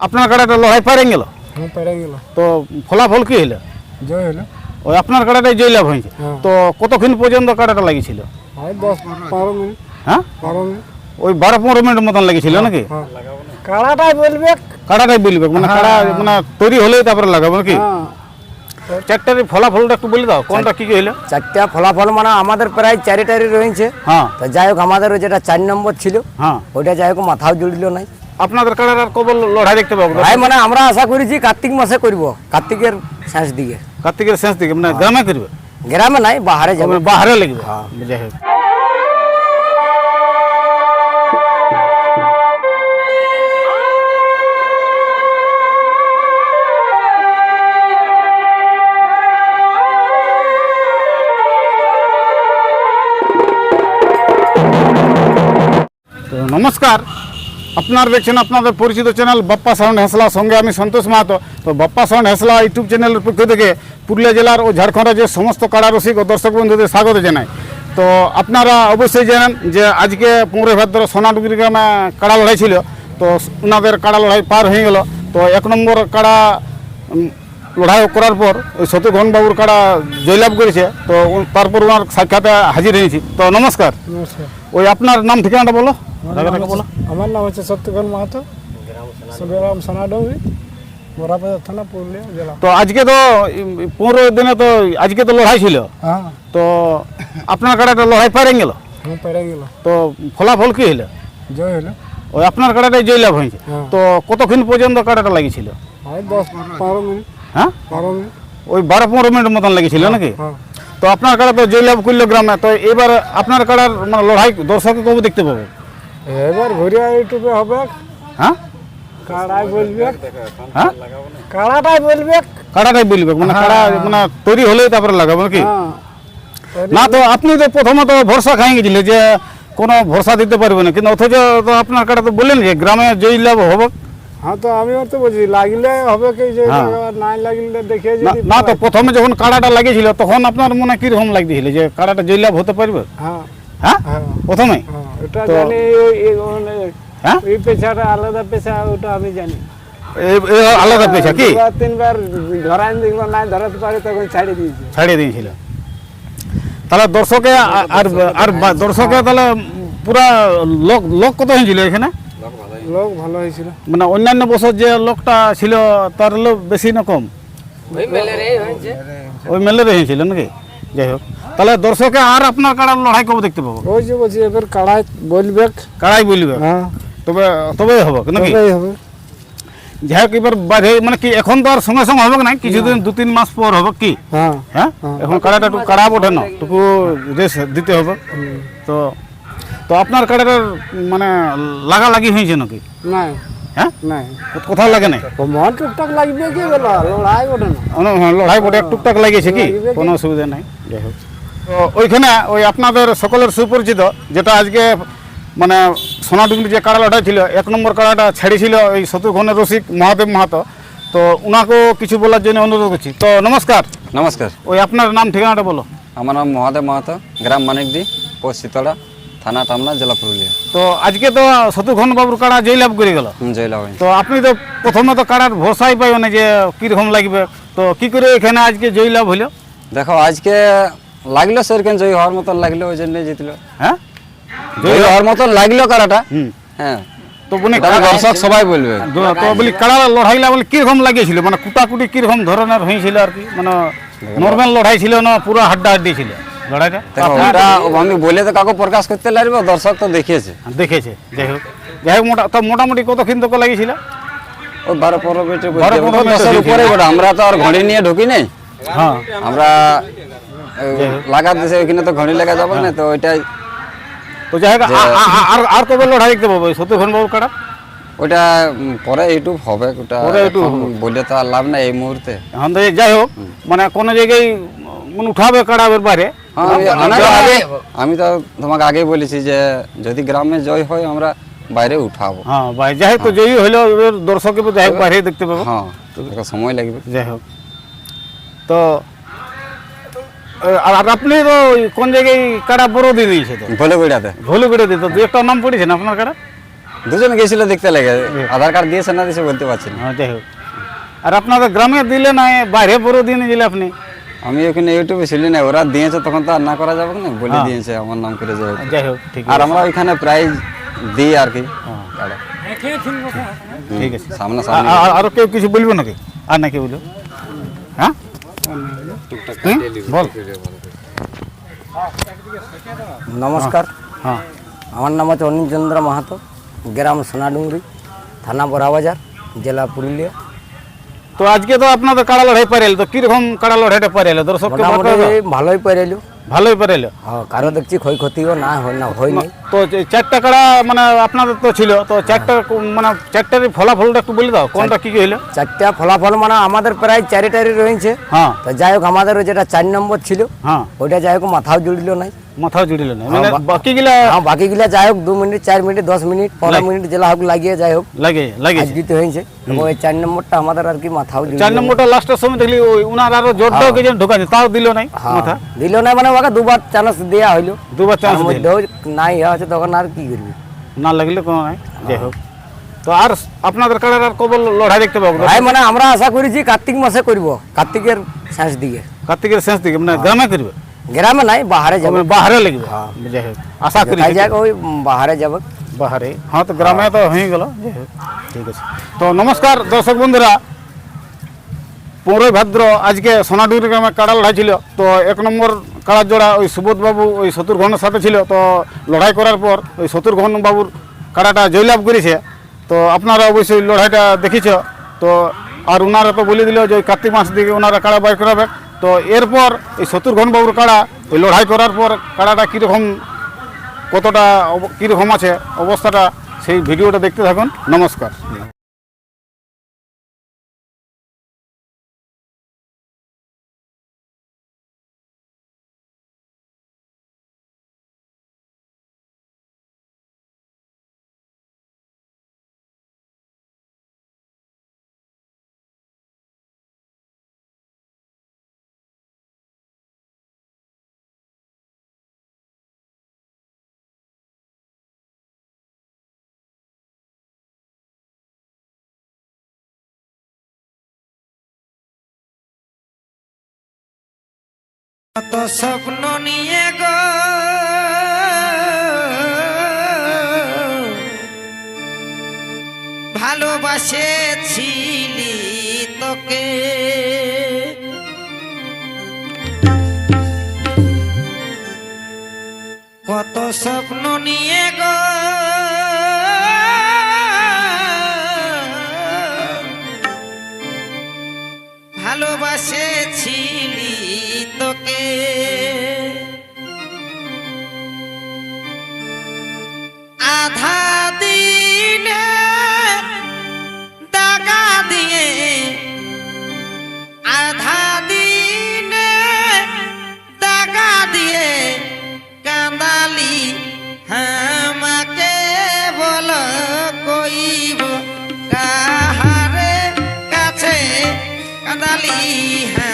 আপনার কাড়াটা লড়াই পারে গেল হ্যাঁ পেরে গেল তো ফলাফল কি হইল জয় হলো। ওই আপনার কাড়াটাই জয়লাভ হয়েছে। হ্যাঁ। তো কতক্ষণ পর্যন্ত কাড়াটা লাগিয়েছিল? হয় দশ বারো মিনিট। হ্যাঁ? বারো মিনিট। ওই বারো পনেরো মিনিট মতন লেগেছিল নাকি? হ্যাঁ। কাড়াটাই বলবে। কাড়াটাই বলবে মানে কাড়া মানে তৈরি হলেই তারপরে লাগাবো নাকি? হ্যাঁ। চারটার ফলাফলটা একটু বলে দাও কোনটা কি কি হইল চারটা ফলাফল মানে আমাদের প্রায় চারি টারি রয়েছে। হ্যাঁ। তো যাই হোক আমাদের ওই যেটা চার নম্বর ছিল হ্যাঁ। ওইটা যাই হোক মাথাও জুড়িল নাই। আপনাদের কাড়ার আর কবল লড়াই দেখতে পাবো। ভাই মানে আমরা আশা করেছি কার্তিক মাসে করব। কার্তিকের শেষ দিকে। কার্তিকের শেষ দিকে মানে গ্রামে করবে গ্রামে নাই বাহারে যাবে। মানে বাহারে লাগবে যাই হোক। তো নমস্কার। আপনারা দেখছেন আপনাদের পরিচিত চ্যানেল বাপ্পা সাউন্ড হেসলা, সঙ্গে আমি সন্তোষ মাহাতো। তো বাপ্পা সাউন্ড হেসলা ইউটিউব চ্যানেলের পক্ষ থেকে পুরুলিয়া জেলার ও ঝাড়খণ্ড রাজ্যের সমস্ত কাড়া রসিক ও দর্শক বন্ধুদের স্বাগত জানাই। তো আপনারা অবশ্যই জানেন যে আজকে পনেরোই ভাদ্র সোনাডুগির গ্রামে কাড়া লড়াই ছিল। তো ওনাদের কাড়া লড়াই পার হয়ে গেল। তো এক নম্বর কাড়া লড়াই করার পর ওই শত্রুঘন বাবুর কাড়া জয়লাভ করেছে তো তারপর ওনার সাক্ষাতে হাজির হয়েছি। তো নমস্কার। নমস্কার। ওই আপনার নাম ঠিকানাটা বলো। বলো। আমার নাম হচ্ছে সত্যগণ মাহাতো। গ্রাম সোনাডঙ্গি বরাবাজার থানা পুরুলিয়া জেলা। তো আজকে তো পনেরো দিনে তো আজকে তো লড়াই ছিল। হ্যাঁ। তো আপনার কাড়াটা লড়াই পারে গেল? হ্যাঁ গেল। তো ফলাফল কি হইল জয় হলো। ওই আপনার কাড়াটাই জয়লাভ হয়েছে। হ্যাঁ। তো কতক্ষণ পর্যন্ত কাড়াটা লাগিয়েছিল? দশ বারো মিনিট। হ্যাঁ? ওই বারো পনেরো মিনিট মতন লেগেছিল নাকি? হ্যাঁ। তো আপনার কাড়া তো জয়লাভ করল গ্রামে তো এবার আপনার কাড়ার মানে লড়াই দর্শকে কবে দেখতে পাবো? এবার ঘুরিয়া ইউটিউবে হবে। হ্যাঁ? কাড়াই বলবে। হ্যাঁ? কাড়াটাই বলবে। কাড়াটাই বলবে মানে কাড়া মানে তৈরি হলেই তারপরে লাগাবো নাকি? হ্যাঁ। না তো আপনি তো প্রথমত ভরসা খাই গেছিলেন যে কোনো ভরসা দিতে পারবে না কিন্তু অথচ তো আপনার কাটা তো বললেন যে গ্রামে জয় লাভ হবে। হ্যাঁ তো আমিও তো বলছি লাগলে হবে কি যে হ্যাঁ। লাগলে দেখে যদি না তো প্রথমে যখন কাড়াটা লাগিয়েছিল তখন আপনার মনে লাগছিল যে কাড়াটা হতে পারবে? হ্যাঁ। হ্যাঁ? হ্যাঁ। প্রথমে? হ্যাঁ জানি মানে হ্যাঁ? এই পেশাটা আলাদা পেশা ওটা আমি জানি। আলাদা পেশা কি? তিনবার ধরাই দেখল নাই ধরাতে পারে তখন ছাড়ে দিয়েছে। ছাড়িয়ে দিয়েছিল। তাহলে দর্শকে আর আর দর্শকে তাহলে পুরা লোক লোক কত হয়েছিল এখানে? লোক ভালো হয়েছিল। মানে অন্যান্য বছর যে লোকটা ছিল তার লোক বেশি না কম? ওই মেলের হয়েছিল নাকি? যাই হোক। তাহলে দর্শকে আর আপনার কাড়ার লড়াই কবে দেখতে পাবো? ওই যে বলছি এবার কাড়াই বলবে কাড়াই বলবে হ্যাঁ। তবে তবে হবে নাকি? হবে। যাই হোক এবার বাইরে মানে কি এখন তো আর সঙ্গে সঙ্গে হবে না। কিছুদিন দু তিন মাস পর হবে কি? হ্যাঁ। হ্যাঁ? এখন কাড়াটা একটু কাড়া ওঠে না? টুকু রেস দিতে হবে। তো তো আপনার কাড়াটার মানে লাগালাগি হয়েছে নাকি? নাই। হ্যাঁ? নাই। কোথাও লাগে নাই? মন টুকটাক লাগবে কি লড়াই না। হ্যাঁ, বটে টুকটাক লাগিয়েছে কি? কোনো অসুবিধা নাই। যাই হোক। তো ওইখানে ওই আপনাদের সকলের সুপরিচিত যেটা আজকে মানে সোনাডুঙ্গি যে কাড়া লড়াই ছিল এক নম্বর কাড়াটা ছেড়েছিল ওই শত্রুঘ্নের রসিক মহাদেব মাহাতো। তো ওনাকেও কিছু বলার জন্য অনুরোধ করছি। তো নমস্কার। নমস্কার। ওই আপনার নাম ঠিকানাটা বলো। আমার নাম মহাদেব মাহাতো গ্রাম মানিকদি পোস্ট শীতলা থানা টামনা জেলা পুরুলিয়া। তো আজকে তো শত্রুঘ্ন বাবুর কাড়া জয়লাভ করে গেল। হুম, জয়লা তো আপনি তো প্রথমে তো কাড়ার ভরসাই পাইব না যে কীরকম লাগবে। তো কি করে এখানে আজকে জয়লাভ হইল দেখো আজকে লাগল সেরকম জয় হওয়ার মতন লাগল ওই জন্য জিতলো। হ্যাঁ? জয় হওয়ার মতন লাগল কারাটা হ্যাঁ। তো মানে দর্শক সবাই বলবে। তো বলি কাড়া লড়াইলা বলে কীরকম লাগিয়েছিল মানে কুটাকুটি কীরকম ধরনের হয়েছিল আর কি? মানে নর্মাল লড়াই ছিল না পুরো হাড্ডা হাড্ডি ছিল? লড়াইটা? দেখো ওটা আমি বলে তো কাউকে প্রকাশ করতে লাগবে দর্শক তো দেখিয়েছে। দেখেছে যাই হোক। যাই হোক মোটা তো মোটামুটি কত কিন্তু লাগিয়েছিল? ওই বারো পনেরো মিনিটের বারো পনেরো মিনিটের উপরে ওটা আমরা তো আর ঘড়ি নিয়ে ঢুকি নেই। হ্যাঁ। আমরা লাগা দিছে ওইখানে তো ঘড়ি লেগে যাবে না তো ওইটাই। তো যাই হোক আর আর কবে লড়াই দেখতে পাবো? সত্যঘন বাবু কাড়া ওটা পরে ইউটিউব হবে ওটা YouTube বলে তো আর লাভ নাই এই মুহূর্তে। যাই হোক মানে কোনো জায়গায় মানে উঠাবে কাড়াবের বাইরে? হ্যাঁ, আমি- আমি তো আগে- তোমাকে আগেই বলেছি যে যদি গ্রামে জয় হয় আমরা বাইরে উঠাবো। হ্যাঁ ভাই যাই হোক তো জয়ী হইলেও এবার দর্শকের যাই বাইরে দেখতে পাবো। হ্যাঁ সময় লাগবে। যাই হোক। তো আর আপনি তো কোন জায়গায় কাড়া বড় দিয়ে দিয়েছে তো? দু একটা নাম পড়েছে না আপনার কাড়া দুজন গেছিল দেখতে লেগে। আধার কার্ড দিয়েছে না দিয়েছে বলতে পারছি না। হ্যাঁ যাই হোক। আর আপনাদের গ্রামে দিলে না বাইরে পুরো দিনে দিলে আপনি? আমি ওখানে ইউটিউবে ছিলি না ওরা দিয়েছে তখন তো আর না করা যাবে না? বলে দিয়েছে আমার নাম করে যাবে যাই হোক ঠিক আর আমরা ওইখানে প্রাইজ দিই আর কি। দাঁড়া। ঠিক আছে সামনে আ- সামনে আ- আরও কেউ কিছু বলব নাকি? আর নাকি বলব হ্যাঁ? হুম? বল। নমস্কার। হ্যাঁ আমার নাম হচ্ছে অনিল চন্দ্র মাহাতো গ্রাম সোনাডুঙ্গরি থানা বড়াবাজার জেলা পুরুলিয়া। তো আজকে তো আপনাদের কাড়া লড়াই পারেল তো কীরকম কাড়া লড়াইটা দর্শককে বলতে হবে। ভালোই পেরেলো ভালোই পারেল হ্যাঁ কারও দেখছি ক্ষয়ক্ষতিও না হয় না হয়নি। তো চারটা কাড়া মানে আপনাদের তো ছিল তো চারটা মানে চারটার ফলাফলটা একটু বলে দাও কোনটা কি হইল চারটা ফলাফল মানে আমাদের প্রায় চারিটারি রয়েছে। হ্যাঁ। তো যাই হোক আমাদের যেটা চার নম্বর ছিল হ্যাঁ। ওইটা যাই হোক মাথাও জুড়িল নাই। মাথাও জুড়িল না। মানে বাকি গিলা হ্যাঁ বাকিগুলা যাই হোক দু মিনিট চার মিনিট দশ মিনিট পনেরো মিনিট জেলা হোক লাগিয়ে যাই হোক লাগে লাগে। আজ জিতে হয়েছে ওই চার নম্বরটা আমাদের আর কি মাথাও জুড়িল চার নম্বরটা লাস্টের সময় দেখলি ওই উনার আরও জোরটাও কে যেন ঢোকাছে তাও দিল নাই মাথা। দিল না মানে ওকে দুবার চান্স দেওয়া হইল। দুবার চান্স দিল। নাই আছে তখন আর কি করবি? না লাগলে কোনো নাই যাই হোক। তো আর আপনাদের কাড়ার আর কবল লড়াই দেখতে পাবো? ভাই মানে আমরা আশা করেছি কার্তিক মাসে করব কার্তিকের শেষ দিকে। কার্তিকের শেষ দিকে মানে গ্রামে করবে? গ্রামে নাই বাহারে যাবে বাহারে লাগবে হোক আশা করি যাক ওই বাহারে যাবে বাহারে হ্যাঁ তো গ্রামে তো হয়ে গেল ঠিক আছে তো নমস্কার দর্শক বন্ধুরা পনেরোই ভাদ্র আজকে সোনাডুরি গ্রামে কাড়া লড়াই ছিল তো এক নম্বর কাড়ার জোড়া ওই সুবোধ বাবু ওই শত্রুঘ্নের সাথে ছিল তো লড়াই করার পর ওই শত্রুঘ্ন বাবুর কাড়াটা জয়লাভ করেছে তো আপনারা অবশ্যই লড়াইটা দেখেছ তো আর ওনারা তো বলে দিল যে ওই কার্তিক মাস দিকে ওনারা কাড়া বাইর করাবে তো এরপর এই শত্রুঘ্ন বাবুর কাড়া ওই লড়াই করার পর কাড়াটা কীরকম, কতটা কীরকম আছে, অবস্থাটা, সেই ভিডিওটা দেখতে থাকুন। নমস্কার। কত স্বপ্ন নিয়ে গো। ভালোবাসেছিলি তোকে। কত স্বপ্ন নিয়ে গো। ভালোবাসেছিলি তোকে আধা দিয়ে আধা দিয়ে কাঁদালি বল কইব কাছে কাঁদালি হ্যাঁ